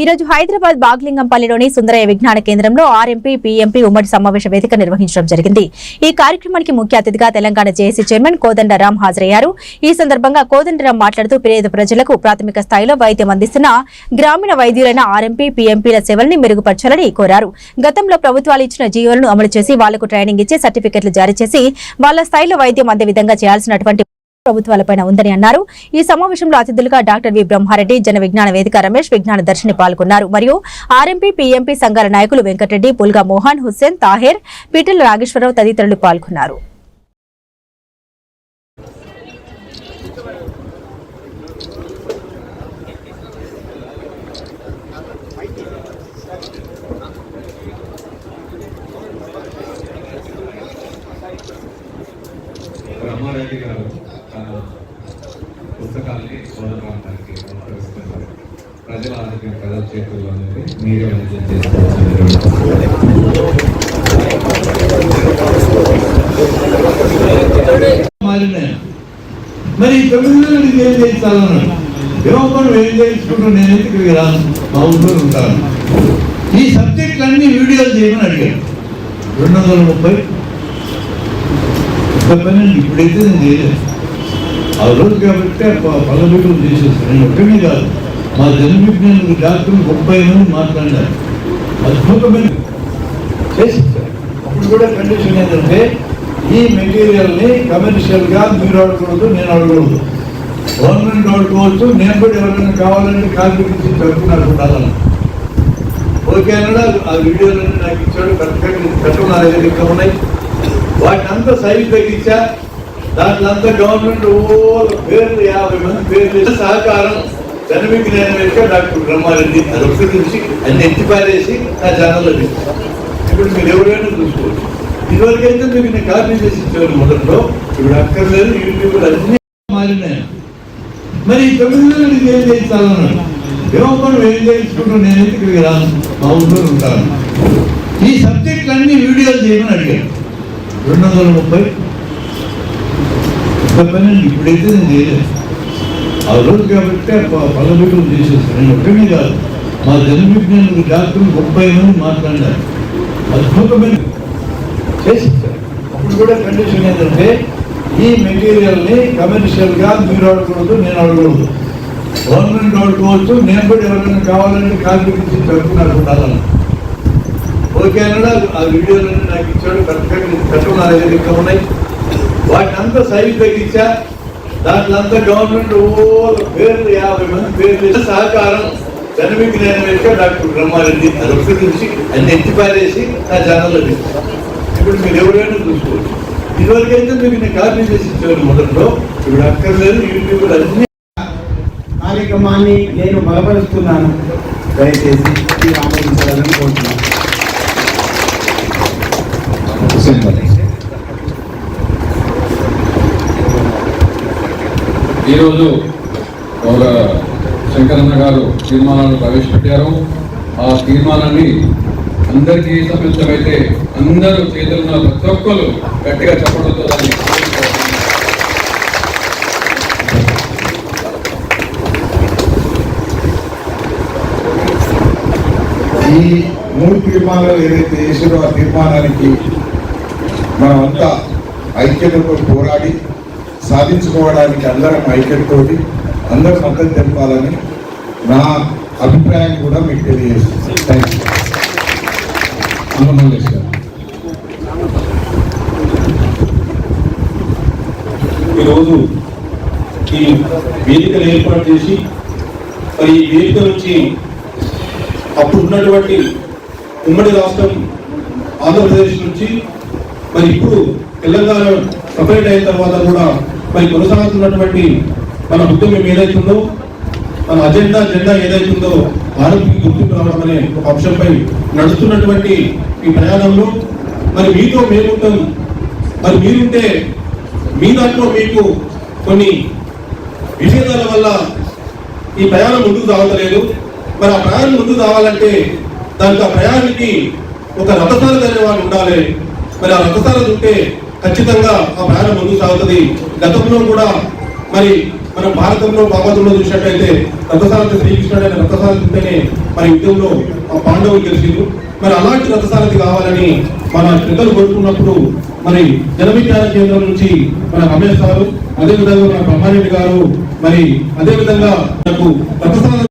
ఈ రోజు హైదరాబాద్ బాగ్లింగంపల్లిలోని సుందరయ్య విజ్ఞాన కేంద్రంలో ఆర్ఎంపీ పీఎంపీ ఉమ్మడి సమావేశ వేదిక నిర్వహించడం జరిగింది. ఈ కార్యక్రమానికి ముఖ్య అతిథిగా తెలంగాణ జేఏసీ చైర్మన్ కోదండరాం హాజరయ్యారు. ఈ సందర్భంగా కోదండరాం మాట్లాడుతూ పేద ప్రజలకు ప్రాథమిక స్థాయిలో వైద్యం అందిస్తున్న గ్రామీణ వైద్యులైన ఆర్ఎంపీ పీఎంపీల సేవల్ని మెరుగుపరచాలని కోరారు. గతంలో ప్రభుత్వాలు ఇచ్చిన జీవోలను అమలు చేసి వాళ్ళకు ట్రైనింగ్ ఇచ్చి సర్టిఫికెట్లు జారీ చేసి వాళ్ళ స్థాయిలో వైద్యం అందే విధంగా చేయాల్సినటువంటి ప్రభుత్వాలపైన ఉందని అన్నారు. ఈ సమావేశంలో అతిథులుగా డాక్టర్ వి. బ్రహ్మారెడ్డి జన విజ్ఞాన వేదిక రమేష్ విజ్ఞాన దర్శిని పాల్గొన్నారు. మరియు ఆర్ఎంపీ పీఎంపీ సంఘాల నాయకులు వెంకటరెడ్డి పుల్గా మోహన్ హుస్సేన్ తాహేర్ పిటిల్ నాగేశ్వరరావు తదితరులు పాల్గొన్నారు. పుస్తకాల్ని సోదరానికి సమర్పిస్తున్నారు ప్రజల ఆరోగ్యం ప్రజల చేతుల్లో అనేది మీరే వైద్యం చేసుకోవాలని మరి ఈ తొమ్మిది నెలలకి ఏం చేయించాలన్నాడు. ఏమో ఏం చేయించుకుంటూ నేను ఇక్కడికి రాను? మా ఊళ్ళో ఉంటాను. ఈ సబ్జెక్టులు వీడియోలు చేయమని అడిగాను రెండు వందల ముప్పై. ముప్పై పన్నెండు ఇప్పుడైతే నేను చేయలేదు. ఆ రోజు కాబట్టి పల్లబిడ్డలు చేసేస్తాను నేను ఒక్కనే కాదు. మా జన్మవిజ్ఞానికి డాక్టర్ ముప్పై మంది మాట్లాడారు. అద్భుతమైన చేసేస్తారు అప్పుడు కూడా కండిషన్ ఏంటంటే ఈ మెటీరియల్ని కమర్షియల్గా మీరు అడగకూడదు నేను అడగకూడదు గవర్నమెంట్ వాడుకోవచ్చు నేను కూడా ఎవరైనా కావాలంటే కార్మిక ఇచ్చి ఉండాలని ఓకే అన్నాడు? ఆ వీడియోలన్నీ నాకు ఇచ్చాడు. కరెక్ట్గా కట్టడం ఇంకా ఉన్నాయి. వాటిని అంతా సైజు తగ్గించా. దాంట్లో అంతా గవర్నమెంట్ ఓ పేర్లు యాభై మంది పేర్లు సహకారం జనమికి నేను డాక్టర్ బ్రహ్మారెడ్డి అది ఒకటి చూసి అన్ని ఎత్తి పారేసి నా ఛానల్లో పెట్టాను. ఇప్పుడు మీరు ఎవరైనా చూసుకోవచ్చు. ఇదివరకైతే మీకు నేను కాపీ చేసి ఇచ్చాను మొదట్లో. ఇప్పుడు అక్కర్లేదు యూట్యూబ్ అన్ని మారినాయి. మరి ఈ తొమ్మిది ఏం చేయించాలన్నాడు? ఏమో ఏం చేయించుకుంటూ? నేను ఇక్కడికి రాను. మా ఊళ్ళో ఉంటాను. ఈ సబ్జెక్టులు వీడియోలు చేయమని అడిగాను రెండు వందల ముప్పై ముప్పై ఇప్పుడైతే నేను చేయలేదు. ఆ రోజు కాబట్టి పల్లబిడ్డలు చేసేస్తాను నేను ఒక్కనే కాదు మా జన్మవిజ్ఞానికి డాక్టర్ ముప్పై మంది మాట్లాడారు. అద్భుతమైన చేసేస్తారు అప్పుడు కూడా కండిషన్ ఏంటంటే ఈ మెటీరియల్ని కమర్షియల్గా మీరు ఆడకూడదు నేను ఆడకూడదు గవర్నమెంట్ ఆడుకోవచ్చు నేను కూడా ఎవరైనా కావాలంటే కాంపిటీషన్ ఇచ్చి ఉండాలని ఓకే అన్నాడు? ఆ వీడియోలన్నీ నాకు ఇచ్చాడు కరెక్ట్గా కట్టుకున్నారు? ఇంకా ఉన్నాయి? వాటిని అంతా సైజ్ తగ్గించా దాంట్లో అంతా గవర్నమెంట్ ఓ పేర్లు యాభై మంది పేర్లు సహకారం జనమికి నేను డాక్టర్ బ్రహ్మారెడ్డి అది ఒకటి చూసి అన్ని ఎత్తిపారేసి నా ఛానల్లో పెట్టాను ఇప్పుడు మీరు ఎవరైనా చూసుకోవచ్చు. ఇదివరకైతే మీకు నేను కాపీ చేసి ఇచ్చాను మొదట్లో. ఇప్పుడు అక్కర్లేదు యూట్యూబ్ అన్ని కార్యక్రమాన్ని నేను బలపరుస్తున్నాను. దయచేసి ఆమోదించాలని కోరుతున్నాను. ఈరోజు ఒక శంకరన్న గారు తీర్మానాలు ప్రవేశపెట్టారు. ఆ తీర్మానాన్ని అందరికీ సమిష్టమైతే అందరూ చేతులున్న ప్రతి ఒక్కరు గట్టిగా చెప్పడంతో దాన్ని ఈ మూడు తీర్మానాలు ఏదైతే చేసారో ఆ తీర్మానానికి మనమంతా ఐక్యతతో పోరాడి సాధించుకోవడానికి అందరం ఐక్యతతోటి అందరూ మద్దతు తెలపాలని నా అభిప్రాయాన్ని కూడా మీకు తెలియజేస్తుంది థ్యాంక్ యూ అన్నమల్లేష్ గారు. ఈరోజు ఈ వేదికలు ఏర్పాటు చేసి మరి ఈ వేదిక నుంచి అప్పుడు ఉన్నటువంటి ఉమ్మడి రాష్ట్రం ఆంధ్రప్రదేశ్ నుంచి మరి ఇప్పుడు తెలంగాణ సపరేట్ అయిన తర్వాత కూడా మరి కొనసాగుతున్నటువంటి మన ఉద్యమం ఏదైతుందో మన అజెండా జెండా ఏదైతుందో ఆరోగ్య గుర్తింపు రావడం అనే ఒక అంశంపై నడుస్తున్నటువంటి ఈ ప్రయాణంలో మరి మీతో మేముంటాం. మరి మీరుంటే మీ దాంట్లో మీకు కొన్ని విభేదాల వల్ల ఈ ప్రయాణం ముందుకు రావట్లేదు మరి ఆ ప్రయాణం ముందుకు రావాలంటే దానికి ఆ ప్రయాణానికి ఒక రథసారథి అనేవాడు వాళ్ళు ఉండాలి. మరి ఆ రథసారథి ఉంటే ఖచ్చితంగా ఆ ప్రయాణం ముందుకు సాగుతుంది. గతంలో కూడా మరి మన భారతంలో భాగవతంలో చూసినట్టయితే రథసారథి శ్రీకృష్ణుడు అనే మన మరి యుద్ధంలో ఆ పాండవులు గెలిచిండ్రు. మరి అలాంటి రథసారథి కావాలని మన పెద్దలు కోరుకున్నప్పుడు మరి జనవిజ్ఞాన కేంద్రం నుంచి మన రమేష్ గారు అదేవిధంగా మన బ్రహ్మారెడ్డి గారు మరి అదేవిధంగా మనకు రథసారథి